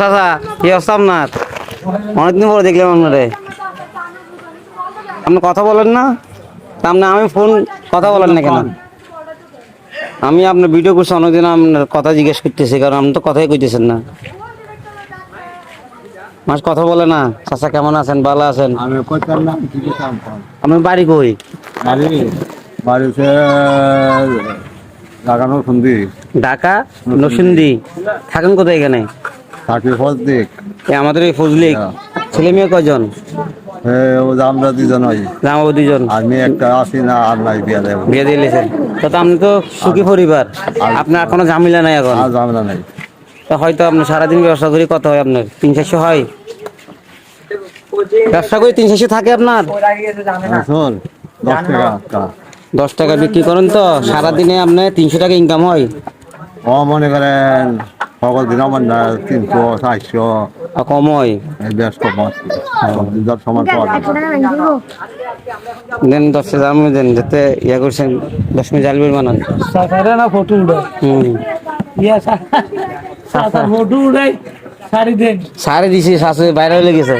চাচা কি অবস্থা আপনার? অনেকদিন পরে দেখলাম আপনারে। আপনি কথা বলেন না? আপনি আমি ফোন কথা বলেন না কেন? আমি আপনার ভিডিও করছি অনেকদিন আপনার কথা জিজ্ঞেস করতেছি কারণ আপনি তো কথাই কইতেছেন না। মাস কথা বলে না। চাচা কেমন আছেন? ভালো আছেন? আমি কইতাম না কি বাড়ি কই? বাড়ি। ঢাকা নসিন্দি থাকেন কোথায় এখানে? থাকি ফল দিক এ আমাদের এই ফজলি হ্যাঁ। ছেলে মেয়ে আমরা দুজন হই জামাবু দুজন আর মেয়ে একটা আছি না আর নাই বিয়া দেব। বিয়ে দিয়ে তো আপনি তো সুখী পরিবার। আপনার কোনো ঝামেলা নাই এখন? আর ঝামেলা নাই। তো হয়তো আপনি সারাদিন ব্যবসা করি কত হয় আপনার? তিন চারশো হয়? ব্যবসা করে তিন চারশো থাকে আপনার? হ্যাঁ, দশ টাকা। দশ টাকা বিক্রি করেন তো সারাদিনে আপনার তিনশো টাকা ইনকাম হয়। ও মনে করেন সকল দিন আমার না তিনশো চারশো। আর কম হয়। বেশ কম আছে সমান দেন দশ হাজার আমি দেন যাতে ইয়া করছেন দশ মিনিট জালবির বানান। সাকারে না ফটো উড়াই হুম। ইয়া সাকার ফটো উড়াই সারি দেন। সারে দিছি শাশুড়ি বাইরে হয়ে গেছে।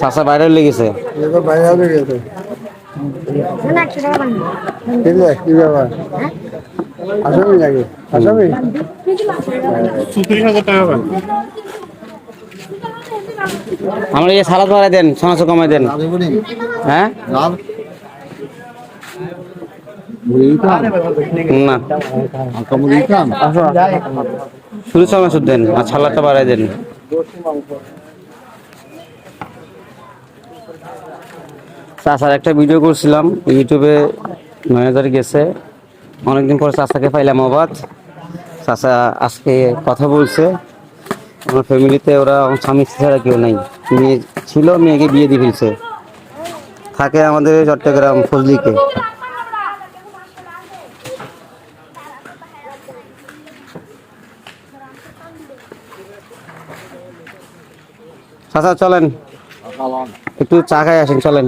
শাশা বাইরে হয়ে গেছে। আমরা এই সালাদ বাড়াই দেন ছশো কমাই দেন। হ্যাঁ? না। আঁকা মুড়িতাম শুধু দেন আর সালাদটা বাড়াই দেন। চাচার একটা ভিডিও করছিলাম, ইউটিউবে নয় হাজার গেছে। অনেকদিন পর চাষাকে পাইলাম আবাদ চাচা আজকে কথা বলছে, আমার ফ্যামিলিতে ওরা আমার স্বামী ছাড়া কেউ নাই। মেয়ে ছিল, মেয়েকে বিয়ে দিয়ে ফেলছে। থাকে আমাদের চট্টগ্রাম ফজলিকে। চাচা, চলেন। একটু চা খাই আসেন, চলেন।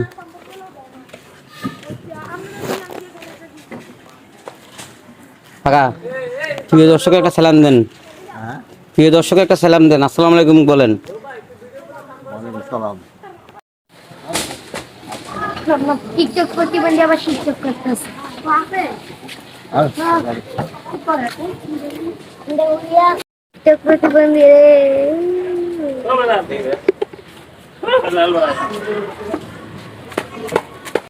প্রিয় দর্শকে একটা সালাম দেন। প্রিয় দর্শকে একটা সালাম দেন, আসসালামু আলাইকুম বলেন। প্রতিবন্ধী আবার করতেছে 过来吧。